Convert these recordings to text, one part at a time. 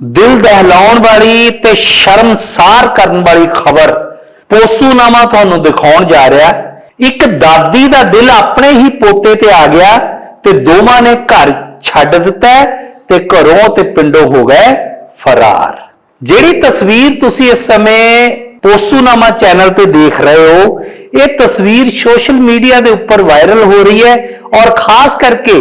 ਦਿਲ ਦਹਿਲਾਉਣ ਵਾਲੀ ਤੇ ਸ਼ਰਮਸਾਰ ਕਰਨ ਵਾਲੀ ਖਬਰ ਪੋਸੂਨਾਮਾ ਤੁਹਾਨੂੰ ਦਿਖਾਉਣ ਜਾ ਰਿਹਾ। ਇੱਕ ਦਾਦੀ ਦਾ ਦਿਲ ਆਪਣੇ ਹੀ ਪੋਤੇ ਤੇ ਆ ਗਿਆ ਤੇ ਦੋਵਾਂ ਨੇ ਘਰ ਛੱਡ ਦਿੱਤਾ ਤੇ ਘਰੋਂ ਤੇ ਪਿੰਡੋਂ ਹੋ ਗਏ ਫਰਾਰ। ਜਿਹੜੀ ਤਸਵੀਰ ਤੁਸੀਂ ਇਸ ਸਮੇਂ ਪੋਸੂਨਾਮਾ ਚੈਨਲ ਤੇ ਦੇਖ ਰਹੇ ਹੋ, ਇਹ ਤਸਵੀਰ ਸੋਸ਼ਲ ਮੀਡੀਆ ਦੇ ਉੱਪਰ ਵਾਇਰਲ ਹੋ ਰਹੀ ਹੈ ਔਰ ਖਾਸ ਕਰਕੇ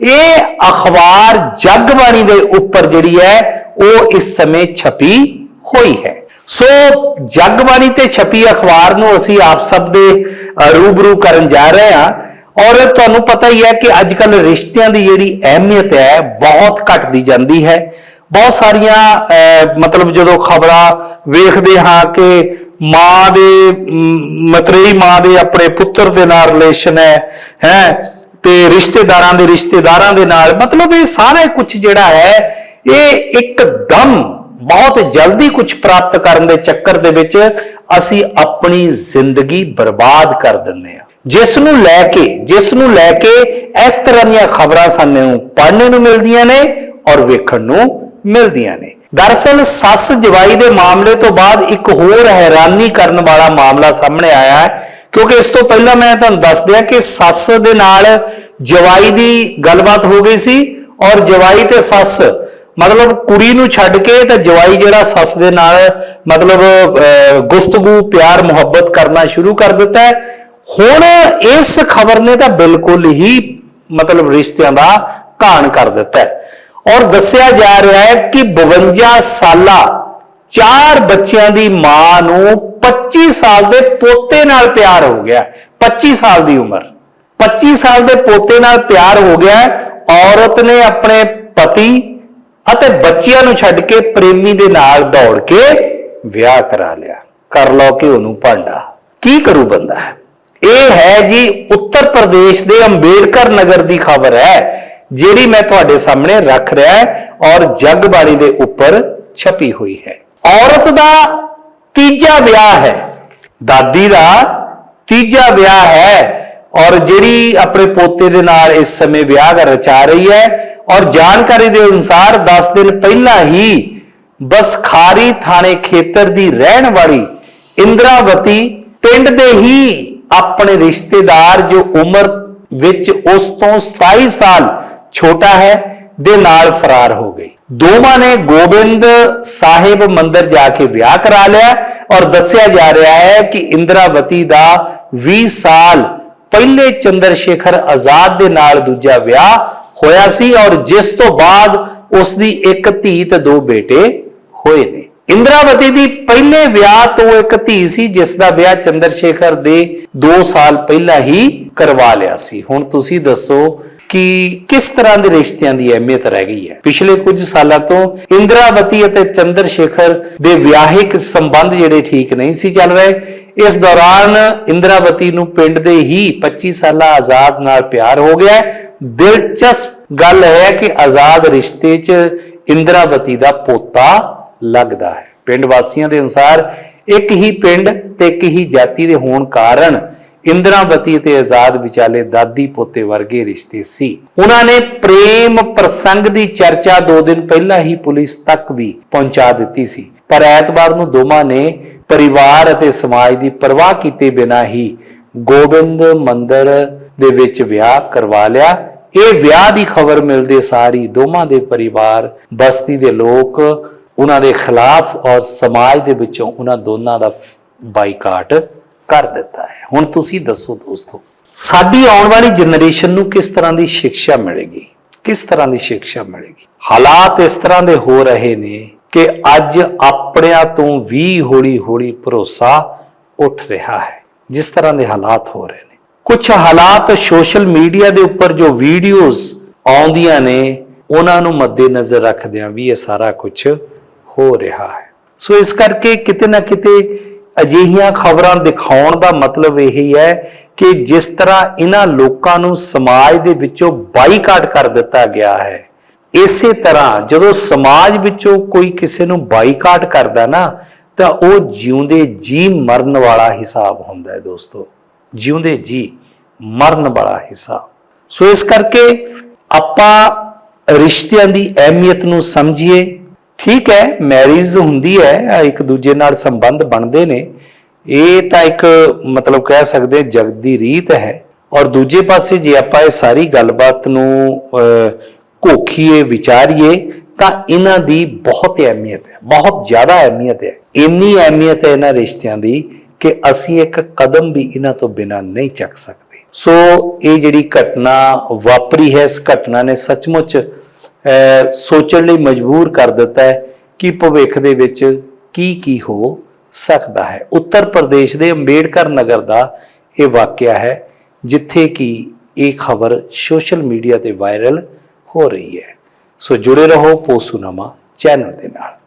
ਇਹ ਅਖਬਾਰ ਜਗਬਾਣੀ ਦੇ ਉੱਪਰ ਜਿਹੜੀ ਹੈ ਉਹ ਇਸ ਸਮੇਂ ਛਪੀ ਹੋਈ ਹੈ। ਸੋ ਜਗਬਾਣੀ ਤੇ ਛਪੀ ਅਖਬਾਰ ਨੂੰ ਅਸੀਂ ਆਪ ਸਭ ਦੇ ਰੂਬਰੂ ਕਰਨ ਜਾ ਰਹੇ ਹਾਂ ਔਰ ਤੁਹਾਨੂੰ ਪਤਾ ਹੀ ਹੈ ਕਿ ਅੱਜ ਕੱਲ ਰਿਸ਼ਤਿਆਂ ਦੀ ਜਿਹੜੀ ਅਹਿਮੀਅਤ ਹੈ ਬਹੁਤ ਘਟਦੀ ਜਾਂਦੀ ਹੈ। ਬਹੁਤ ਸਾਰੀਆਂ ਅਹ, ਮਤਲਬ ਜਦੋਂ ਖਬਰਾਂ ਵੇਖਦੇ ਹਾਂ ਕਿ ਮਾਂ ਦੇ ਮਤਰੇਈ ਮਾਂ ਦੇ ਆਪਣੇ ਪੁੱਤਰ ਦੇ ਨਾਲ ਰਿਲੇਸ਼ਨ ਹੈ ਹੈ ਤੇ ਰਿਸ਼ਤੇਦਾਰਾਂ ਦੇ ਰਿਸ਼ਤੇਦਾਰਾਂ ਦੇ ਨਾਲ, ਮਤਲਬ ਇਹ ਸਾਰਾ ਕੁਝ ਜਿਹੜਾ ਹੈ, ਇਹ ਇੱਕਦਮ ਬਹੁਤ ਜਲਦੀ ਕੁਝ ਪ੍ਰਾਪਤ ਕਰਨ ਦੇ ਚੱਕਰ ਦੇ ਵਿੱਚ ਅਸੀਂ ਆਪਣੀ ਜ਼ਿੰਦਗੀ ਬਰਬਾਦ ਕਰ ਦਿੰਦੇ ਹਾਂ। ਜਿਸ ਨੂੰ ਲੈ ਕੇ, ਜਿਸ ਨੂੰ ਲੈ ਕੇ ਇਸ ਤਰ੍ਹਾਂ ਦੀਆਂ ਖਬਰਾਂ ਸਾਨੂੰ ਪੜ੍ਹਨ ਨੂੰ ਮਿਲਦੀਆਂ ਨੇ ਔਰ ਵੇਖਣ ਨੂੰ ਮਿਲਦੀਆਂ ਨੇ। ਦਰਅਸਲ, ਸੱਸ ਜਵਾਈ ਦੇ ਮਾਮਲੇ ਤੋਂ ਬਾਅਦ ਇੱਕ ਹੋਰ ਹੈਰਾਨੀ ਕਰਨ ਵਾਲਾ ਮਾਮਲਾ ਸਾਹਮਣੇ ਆਇਆ ਹੈ। ਕਿਉਂਕਿ ਇਸ ਤੋਂ ਪਹਿਲਾਂ ਮੈਂ ਤੁਹਾਨੂੰ ਦੱਸ ਦਿਆਂ ਕਿ ਸੱਸ ਦੇ ਨਾਲ ਜਵਾਈ ਦੀ ਗੱਲਬਾਤ ਹੋ ਗਈ ਸੀ ਔਰ ਜਵਾਈ ਤੇ ਸੱਸ ਮਤਲਬ ਕੁੜੀ ਨੂੰ ਛੱਡ ਕੇ ਤਾਂ ਜਵਾਈ ਜਿਹੜਾ ਸੱਸ ਦੇ ਨਾਲ ਮਤਲਬ ਅਹ, ਗੁਫ਼ਤਗੂ ਪਿਆਰ ਮੁਹੱਬਤ ਕਰਨਾ ਸ਼ੁਰੂ ਕਰ ਦਿੱਤਾ ਹੈ। ਹੁਣ ਇਸ ਖਬਰ ਨੇ ਤਾਂ ਬਿਲਕੁਲ ਹੀ ਮਤਲਬ ਰਿਸ਼ਤਿਆਂ ਦਾ ਘਾਣ ਕਰ ਦਿੱਤਾ ਹੈ। ਔਰ ਦੱਸਿਆ ਜਾ ਰਿਹਾ ਹੈ ਕਿ 52 ਸਾਲਾ ਚਾਰ ਬੱਚਿਆਂ ਦੀ ਮਾਂ ਨੂੰ 25 ਸਾਲ ਦੇ ਪੋਤੇ ਨਾਲ ਪਿਆਰ ਹੋ ਗਿਆ। 25 ਸਾਲ ਦੀ ਉਮਰ। 25 ਸਾਲ ਦੇ ਪੋਤੇ ਨਾਲ ਪਿਆਰ ਹੋ ਗਿਆ। ਔਰਤ ਨੇ ਆਪਣੇ ਪਤੀ ਅਤੇ ਬੱਚਿਆਂ ਨੂੰ ਛੱਡ ਕੇ ਪ੍ਰੇਮੀ ਦੇ ਨਾਲ ਦੌੜ ਕੇ ਵਿਆਹ ਕਰਾ ਲਿਆ। ਕਰ ਲਓ ਕਿ ਉਹਨੂੰ ਭਾਂਡਾ। ਕੀ ਕਰੂ ਬੰਦਾ? ਇਹ ਹੈ ਜੀ ਉੱਤਰ ਪ੍ਰਦੇਸ਼ ਦੇ ਅੰਬੇਡਕਰ ਨਗਰ ਦੀ ਖਬਰ ਹੈ, ਜਿਹੜੀ ਮੈਂ ਤੁਹਾਡੇ ਸਾਹਮਣੇ ਰੱਖ ਰਿਹਾ ਔਰ ਜਗਬਾਣੀ ਦੇ ਉੱਪਰ ਛਪੀ ਹੋਈ ਹੈ। ਔਰਤ ਦਾ ਤੀਜਾ ਵਿਆਹ ਹੈ। ਦਾਦੀ ਦਾ ਤੀਜਾ ਵਿਆਹ ਹੈ ਔਰ ਜਿਹੜੀ ਆਪਣੇ ਪੋਤੇ ਦੇ ਨਾਲ ਇਸ ਸਮੇਂ ਵਿਆਹ ਕਰ ਰਚਾ ਰਹੀ ਹੈ ਔਰ ਜਾਣਕਾਰੀ ਦੇ ਅਨੁਸਾਰ 10 ਦਿਨ ਪਹਿਲਾਂ ਹੀ ਬਸਖਾਰੀ ਥਾਣੇ ਖੇਤਰ ਦੀ ਰਹਿਣ ਵਾਲੀ ਇੰਦਰਾਵਤੀ ਪਿੰਡ ਦੇ ਹੀ ਆਪਣੇ ਰਿਸ਼ਤੇਦਾਰ ਜੋ ਉਮਰ ਵਿੱਚ ਉਸ ਤੋਂ 27 ਸਾਲ ਛੋਟਾ ਹੈ, ਦੇ ਨਾਲ ਫਰਾਰ ਹੋ ਗਈ। ਦੋਵਾਂ ਨੇ ਗੋਬਿੰਦ ਸਾਹਿਬ ਮੰਦਿਰ ਜਾ ਕੇ ਵਿਆਹ ਕਰਾ ਲਿਆ ਔਰ ਦੱਸਿਆ ਜਾ ਰਿਹਾ ਹੈ ਕਿ ਇੰਦਰਾਵਤੀ ਦਾ 20 ਸਾਲ ਪਹਿਲੇ ਚੰਦਰ ਸ਼ੇਖਰ ਆਜ਼ਾਦ ਦੇ ਨਾਲ ਦੂਜਾ ਵਿਆਹ ਹੋਇਆ ਸੀ ਔਰ ਜਿਸ ਤੋਂ ਬਾਅਦ ਉਸ ਦੀ ਇੱਕ ਧੀ ਤੇ ਦੋ ਬੇਟੇ ਹੋਏ ਨੇ। ਇੰਦਰਾਵਤੀ ਦੀ ਪਹਿਲੇ ਵਿਆਹ ਤੋਂ ਇੱਕ ਧੀ ਸੀ, ਜਿਸ ਦਾ ਵਿਆਹ ਚੰਦਰ ਸ਼ੇਖਰ ਦੇ 2 ਸਾਲ ਪਹਿਲਾਂ ਹੀ ਕਰਵਾ ਲਿਆ ਸੀ। ਹੁਣ ਤੁਸੀਂ ਦੱਸੋ ਕਿ ਕਿਸ ਤਰ੍ਹਾਂ ਦੇ ਰਿਸ਼ਤਿਆਂ ਦੀ ਅਹਿਮੀਅਤ ਰਹਿ ਗਈ ਹੈ? ਪਿਛਲੇ ਕੁਝ ਸਾਲਾਂ ਤੋਂ ਇੰਦਰਾਵਤੀ ਅਤੇ ਚੰਦਰ ਸ਼ੇਖਰ ਦੇ ਵਿਆਹਿਕ ਸੰਬੰਧ ਜਿਹੜੇ ਠੀਕ ਨਹੀਂ ਸੀ ਚੱਲ ਰਹੇ, ਇਸ ਦੌਰਾਨ ਇੰਦਰਾਵਤੀ ਨੂੰ ਪਿੰਡ ਦੇ ਹੀ 25 ਸਾਲਾ ਆਜ਼ਾਦ ਨਾਲ ਪਿਆਰ ਹੋ ਗਿਆ ਦਿਲਚਸਪ ਗੱਲ ਹੈ ਕਿ ਆਜ਼ਾਦ ਰਿਸ਼ਤੇ 'ਚ ਇੰਦਰਾਵਤੀ ਦਾ ਪੋਤਾ ਲੱਗਦਾ ਹੈ। ਪਿੰਡ ਵਾਸੀਆਂ ਦੇ ਅਨੁਸਾਰ ਇੱਕ ਹੀ ਪਿੰਡ ਤੇ ਇੱਕ ਹੀ ਜਾਤੀ ਦੇ ਹੋਣ ਕਾਰਨ ਇੰਦਰਾਵਤੀ ਅਤੇ ਆਜ਼ਾਦ ਵਿਚਾਲੇ ਦਾਦੀ ਪੋਤੇ ਵਰਗੇ ਰਿਸ਼ਤੇ ਸੀ। ਉਹਨਾਂ ਨੇ ਪ੍ਰੇਮ ਪ੍ਰਸੰਗ ਦੀ ਚਰਚਾ 2 ਦਿਨ ਪਹਿਲਾਂ ਹੀ ਪੁਲਿਸ ਤੱਕ ਵੀ ਪਹੁੰਚਾ ਦਿੱਤੀ ਸੀ। ਪਰ ਐਤਵਾਰ ਨੂੰ ਦੋਵਾਂ ਨੇ ਪਰਿਵਾਰ ਅਤੇ ਸਮਾਜ ਦੀ ਪਰਵਾਹ ਕੀਤੇ ਬਿਨਾਂ ਹੀ ਗੋਬਿੰਦ ਮੰਦਿਰ ਦੇ ਵਿੱਚ ਵਿਆਹ ਕਰਵਾ ਲਿਆ। ਇਹ ਵਿਆਹ ਦੀ ਖਬਰ ਮਿਲਦੇ ਸਾਰੀ ਦੋਵਾਂ ਦੇ ਪਰਿਵਾਰ, ਬਸਤੀ ਦੇ ਲੋਕ, ਉਹਨਾਂ ਦੇ ਖਿਲਾਫ ਔਰ ਸਮਾਜ ਦੇ ਵਿੱਚੋਂ ਉਹਨਾਂ ਦੋਨਾਂ ਦਾ ਬਾਈਕਾਟ ਕਰ ਦਿੱਤਾ ਹੈ। ਹੁਣ ਤੁਸੀਂ ਦੱਸੋ ਦੋਸਤੋ, ਸਾਡੀ ਆਉਣ ਵਾਲੀ ਜਨਰੇਸ਼ਨ ਨੂੰ ਕਿਸ ਤਰ੍ਹਾਂ ਦੀ ਸਿੱਖਿਆ ਮਿਲੇਗੀ? ਕਿਸ ਤਰ੍ਹਾਂ ਦੀ ਸਿੱਖਿਆ ਮਿਲੇਗੀ? ਹਾਲਾਤ ਇਸ ਤਰ੍ਹਾਂ ਦੇ ਹੋ ਰਹੇ ਨੇ ਕਿ ਅੱਜ ਆਪਣਿਆਂ ਤੋਂ ਵੀ ਹੌਲੀ-ਹੌਲੀ ਭਰੋਸਾ ਉੱਠ ਰਿਹਾ ਹੈ, ਜਿਸ ਤਰ੍ਹਾਂ ਦੇ ਹਾਲਾਤ ਹੋ ਰਹੇ ਨੇ। ਕੁਝ ਹਾਲਾਤ ਸੋਸ਼ਲ ਮੀਡੀਆ ਦੇ ਉੱਪਰ ਜੋ ਵੀਡੀਓਜ਼ ਆਉਂਦੀਆਂ ਨੇ, ਉਹਨਾਂ ਨੂੰ ਮੱਦੇਨਜ਼ਰ ਰੱਖਦਿਆਂ ਵੀ ਇਹ ਸਾਰਾ ਕੁਝ ਹੋ ਰਿਹਾ ਹੈ। ਸੋ ਇਸ ਕਰਕੇ ਕਿਤੇ ਨਾ ਕਿਤੇ ਅਜਿਹੀਆਂ ਖਬਰਾਂ ਦਿਖਾਉਣ ਦਾ ਮਤਲਬ ਇਹ ਹੀ ਹੈ ਕਿ ਜਿਸ ਤਰ੍ਹਾਂ ਇਹਨਾਂ ਲੋਕਾਂ ਨੂੰ ਸਮਾਜ ਦੇ ਵਿੱਚੋਂ ਬਾਈਕਾਟ ਕਰ ਦਿੱਤਾ ਗਿਆ ਹੈ, ਇਸੇ ਤਰ੍ਹਾਂ ਜਦੋਂ ਸਮਾਜ ਵਿੱਚੋਂ ਕੋਈ ਕਿਸੇ ਨੂੰ ਬਾਈਕਾਟ ਕਰਦਾ ਨਾ, ਤਾਂ ਉਹ ਜਿਉਂਦੇ ਜੀ ਮਰਨ ਵਾਲਾ ਹਿਸਾਬ ਹੁੰਦਾ ਹੈ ਦੋਸਤੋ, ਜਿਉਂਦੇ ਜੀ ਮਰਨ ਵਾਲਾ ਹਿਸਾਬ। ਸੋ ਇਸ ਕਰਕੇ ਆਪਾਂ ਰਿਸ਼ਤਿਆਂ ਦੀ ਅਹਿਮੀਅਤ ਨੂੰ ਸਮਝੀਏ ਠੀਕ ਹੈ ਮੈਰਿਜ ਹੁੰਦੀ ਹੈ ਇੱਕ ਦੂਜੇ ਨਾਲ ਸੰਬੰਧ ਬਣਦੇ ਨੇ। ਇਹ ਤਾਂ ਇੱਕ ਮਤਲਬ ਕਹਿ ਸਕਦੇ ਹਾਂ ਜਗ ਦੀ ਰੀਤ ਹੈ। ਔਰ ਦੂਜੇ ਪਾਸੇ ਜੇ ਆਪਾਂ ਇਹ ਸਾਰੀ ਗੱਲਬਾਤ ਨੂੰ ਅਹ, ਘੋਖੀਏ ਵਿਚਾਰੀਏ ਤਾਂ ਇਹਨਾਂ ਦੀ ਬਹੁਤ ਅਹਿਮੀਅਤ ਹੈ ਬਹੁਤ ਜ਼ਿਆਦਾ ਅਹਿਮੀਅਤ ਹੈ। ਇੰਨੀ ਅਹਿਮੀਅਤ ਹੈ ਇਹਨਾਂ ਰਿਸ਼ਤਿਆਂ ਦੀ ਕਿ ਅਸੀਂ ਇੱਕ ਕਦਮ ਵੀ ਇਹਨਾਂ ਤੋਂ ਬਿਨਾਂ ਨਹੀਂ ਚੱਕ ਸਕਦੇ। ਸੋ ਇਹ ਜਿਹੜੀ ਘਟਨਾ ਵਾਪਰੀ ਹੈ ਇਸ ਘਟਨਾ ਨੇ ਸੱਚਮੁੱਚ ਸੋਚਣ ਲਈ ਮਜਬੂਰ ਕਰ ਦਿੱਤਾ ਹੈ ਕਿ ਭਵਿੱਖ ਦੇ ਵਿੱਚ ਕੀ ਕੀ ਹੋ ਸਕਦਾ ਹੈ। ਉੱਤਰ ਪ੍ਰਦੇਸ਼ ਦੇ ਅੰਬੇਡਕਰ ਨਗਰ ਦਾ ਇਹ ਵਾਕਿਆ ਹੈ, ਜਿੱਥੇ ਕਿ ਇਹ ਖਬਰ ਸੋਸ਼ਲ ਮੀਡੀਆ ਤੇ ਵਾਇਰਲ ਹੋ ਰਹੀ ਹੈ। ਸੋ ਜੁੜੇ ਰਹੋ ਪੋਸੂਨਾਮਾ ਚੈਨਲ ਦੇ ਨਾਲ।